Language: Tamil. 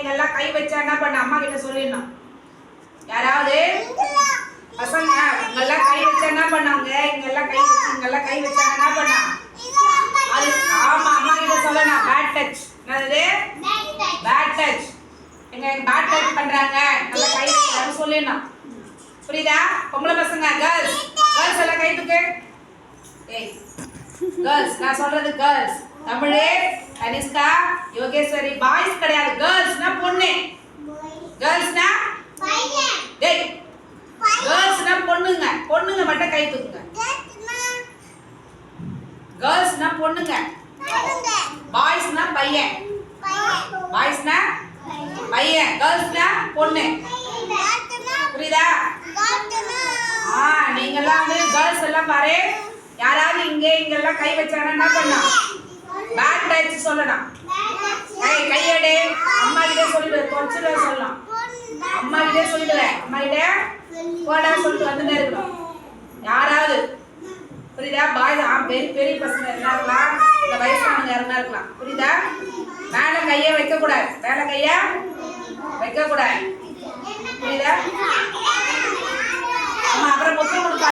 இங்கெல்லாம் கை வச்சா என்ன பண்ண? அம்மா கிட்ட சொல்லிடணும். யாராவது பசங்க இங்கெல்லாம் கை வச்சா என்ன பண்ணாங்க? இங்கெல்லாம் கை வச்சு இங்கெல்லாம் கை வச்சாங்க என்ன பண்ணா? அது ஆமா அம்மா கிட்ட சொல்லணும். பேட் டச் என்னது? பேட் டச் எங்க பேட் டச் பண்றாங்க. நல்லா கை வைக்கிறாங்க சொல்லிடணும். புரியுதா? பொம்பளை பசங்க கேர்ள்ஸ் கேர்ள்ஸ் எல்லாம் கை தூக்கு ஏய் கேர்ள்ஸ் நான் சொல்றது கேர்ள்ஸ் தமிழே கனிஷ்கா யோகேஸ்வரி பாய்ஸ் கிடையாது. கேர்ள்ஸ்னா பொண்ணு. கேர்ள்ஸ்னா டேய். கேர்ள்ஸ்னா பொண்ணுங்க. பொண்ணுங்க மட்டும் கை தூக்குங்க. கேர்ள்ஸ்னா பொண்ணுங்க. பாய்ஸ்னா பையன். பாய்ஸ்னா பையன். கேர்ள்ஸ்னா பொண்ணு. புரியுதா? ஆ நீங்கெல்லாம் வந்து கேர்ள்ஸ் எல்லாம் பாரு. யாராவது இங்க இங்கெல்லாம் கை வச்சாங்கன்னா என்ன பண்ணலாம்? பேட் டச் சொல்லணும் கை கையடு. அம்மா கிட்டே சொல்லிடு தொலைச்சிட சொல்லலாம். அம்மா கிட்டே சொல்லிடுவேன் அம்மா கிட்ட போடா சொல்லிட்டு வந்துட்டே இருக்கணும். யாராவது. புரியுதா? பாய் ஆ பெரிய பெரிய பசங்க இருந்தா இருக்கலாம். இந்த வயசானவங்க யாருன்னா இருக்கலாம். புரியுதா? மேல கையை வைக்க கூடாது மேல கைய வைக்க புரியுதா?